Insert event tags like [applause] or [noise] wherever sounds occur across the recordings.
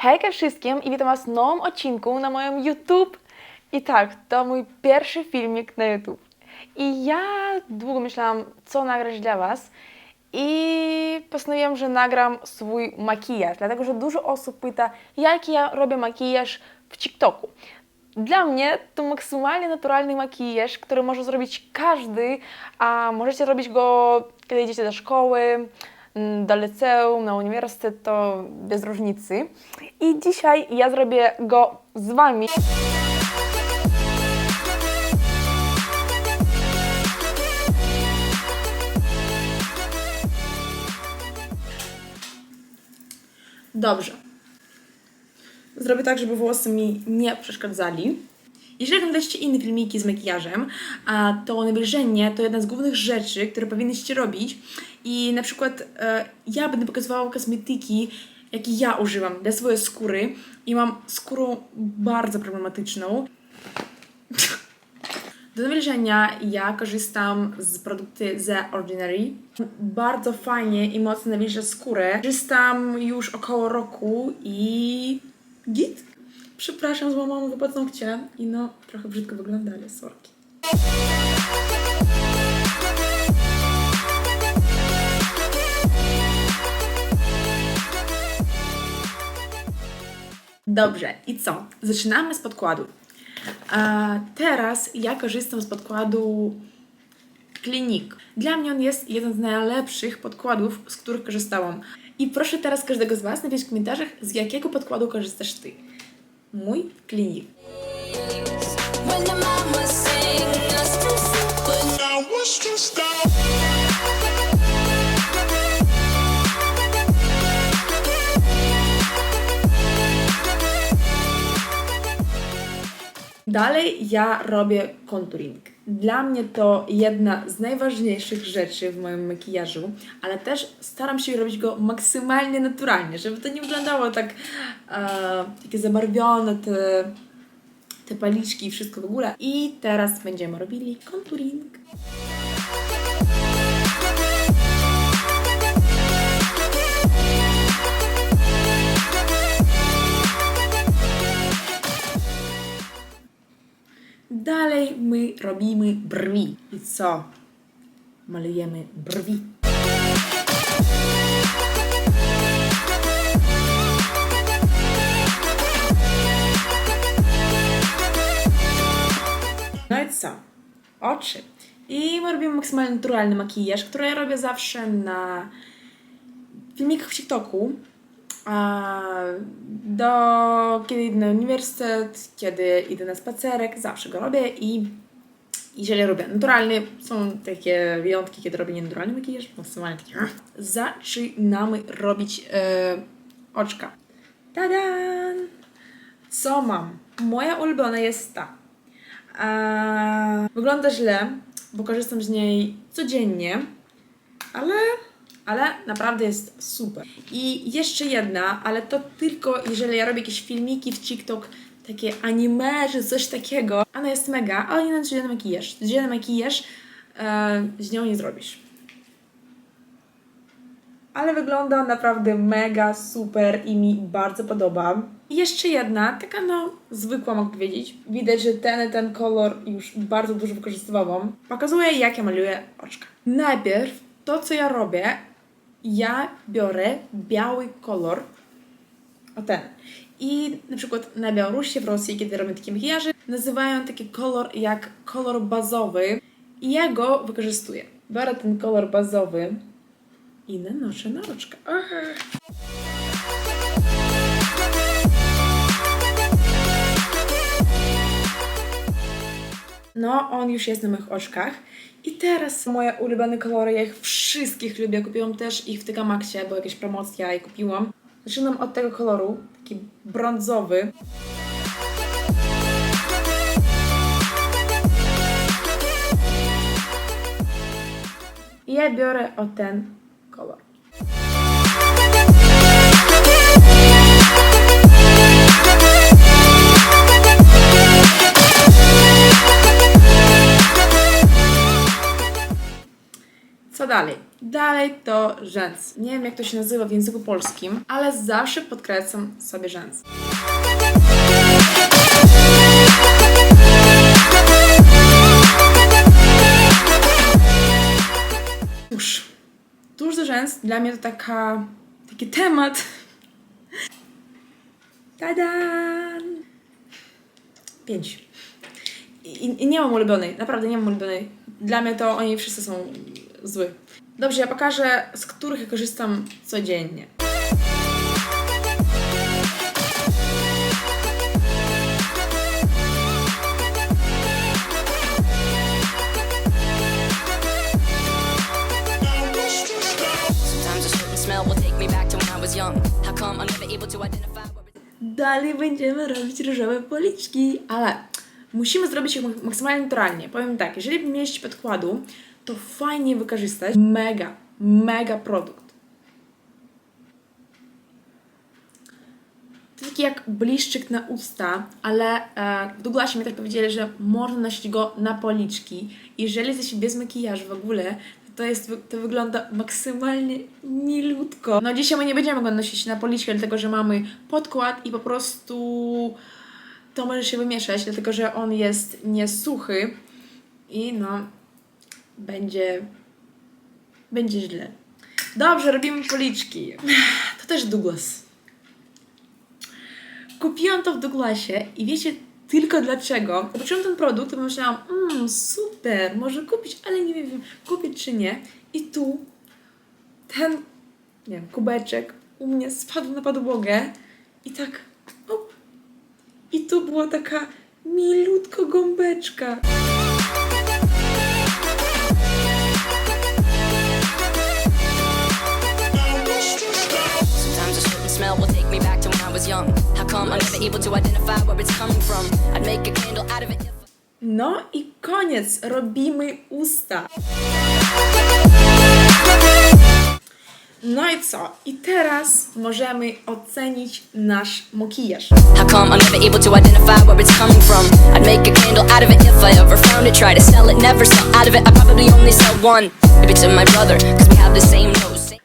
Hejka wszystkim i witam Was w nowym odcinku na moim YouTube. I tak, to mój pierwszy filmik na YouTube. I ja długo myślałam, co nagrać dla Was. I postanowiłam, że nagram swój makijaż, dlatego że dużo osób pyta, jaki ja robię makijaż w TikToku. Dla mnie to maksymalnie naturalny makijaż, który może zrobić każdy, a możecie robić go, kiedy idziecie do szkoły, do liceum, na uniwersytet, to bez różnicy. I dzisiaj ja zrobię go z Wami. Dobrze. Zrobię tak, żeby włosy mi nie przeszkadzali. Jeżeli oglądacie inne filmiki z makijażem, a to nawilżenie to jedna z głównych rzeczy, które powinniście robić. I na przykład e, ja będę pokazywała kosmetyki, jakie ja używam dla swojej skóry. I mam skórę bardzo problematyczną. [laughs] Do nawilżenia ja korzystam z produkty The Ordinary. Bardzo fajnie i mocno nawilża skórę. Korzystam już około roku i git. Przepraszam, złamałam chyba paznokcie i no trochę brzydko wygląda, ale sorki. Dobrze, i co? Zaczynamy z podkładu. A teraz ja korzystam z podkładu Clinique. Dla mnie on jest jeden z najlepszych podkładów, z których korzystałam. I proszę teraz każdego z Was napisać w komentarzach, z jakiego podkładu korzystasz Ty. Mój out. Dalej ja robię contouring. Dla mnie to jedna z najważniejszych rzeczy w moim makijażu, ale też staram się robić go maksymalnie naturalnie, żeby to nie wyglądało tak e, takie zabarwione, te, te paliczki i wszystko w ogóle. I teraz będziemy robili contouring. Robimy brwi. I co? Malujemy brwi. No i co? Oczy. I my robimy maksymalnie naturalny makijaż, który ja robię zawsze na filmikach w TikToku. A do kiedy idę na uniwersytet, kiedy idę na spacerek, zawsze go robię i jeżeli robię naturalny, są takie wyjątki, kiedy robię nienaturalny makijaż, maksymalnie taki. Zaczynamy robić e, oczka. Tadan! Co mam? Moja ulubiona jest ta. A, wygląda źle, bo korzystam z niej codziennie, ale, ale naprawdę jest super. I jeszcze jedna, ale to tylko jeżeli ja robię jakieś filmiki w TikTok, takie anime czy coś takiego. Ona jest mega, ale nie na codzienny makijaż. Codzienny makijaż e, z nią nie zrobisz. Ale wygląda naprawdę mega super i mi bardzo podoba. I jeszcze jedna, taka no zwykła mogę powiedzieć. Widać, że ten ten kolor już bardzo dużo wykorzystywałam. Pokazuję jak ja maluję oczka. Najpierw to co ja robię, ja biorę biały kolor, o ten. I na przykład na Białorusi, w Rosji, kiedy robią takie makijaże, nazywają taki kolor jak kolor bazowy i ja go wykorzystuję. Biorę ten kolor bazowy i nanoszę na oczka. No, on już jest na moich oczkach. I teraz moje ulubione kolory, ja ich wszystkich lubię. Kupiłam też ich w TK Maxie, była jakaś promocja i kupiłam. Zaczynam od tego koloru, taki brązowy. I ja biorę o ten kolor. To rzęs. Nie wiem jak to się nazywa w języku polskim, ale zawsze podkreślam sobie rzęs. Tusz. Tusz do rzęs dla mnie to taka, taki temat. Tadan! Pięć. I, I nie mam ulubionej, naprawdę nie mam ulubionej. Dla mnie to oni wszyscy są zły. Dobrze, ja pokażę, z których korzystam codziennie. Dalej będziemy robić różowe policzki, ale musimy zrobić je mak- maksymalnie naturalnie. Powiem tak, jeżeli mieliście podkładu, to fajnie wykorzystać mega, mega produkt. Taki jak bliszczyk na usta, ale e, w Douglasie mi też powiedzieli, że można nosić go na policzki. Jeżeli jesteście bez makijażu w ogóle, to, jest, to wygląda maksymalnie milutko. No dzisiaj my nie będziemy go nosić na policzki, dlatego że mamy podkład i po prostu to może się wymieszać, dlatego że on jest niesuchy i no będzie będzie źle. Dobrze, robimy policzki. To też Douglas. Kupiłam to w Douglasie i wiecie tylko dlaczego. Zobaczyłam ten produkt i pomyślałam, mmm, super, może kupić, ale nie wiem, kupić czy nie. I tu ten, nie wiem, kubeczek u mnie spadł na podłogę i tak, op. I tu była taka milutko gąbeczka. No i koniec, robimy usta. No i co? I teraz możemy ocenić nasz makijaż.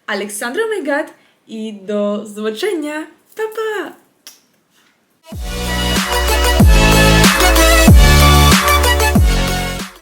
Aleksandra Megat i do zobaczenia. Pa pa! Bye.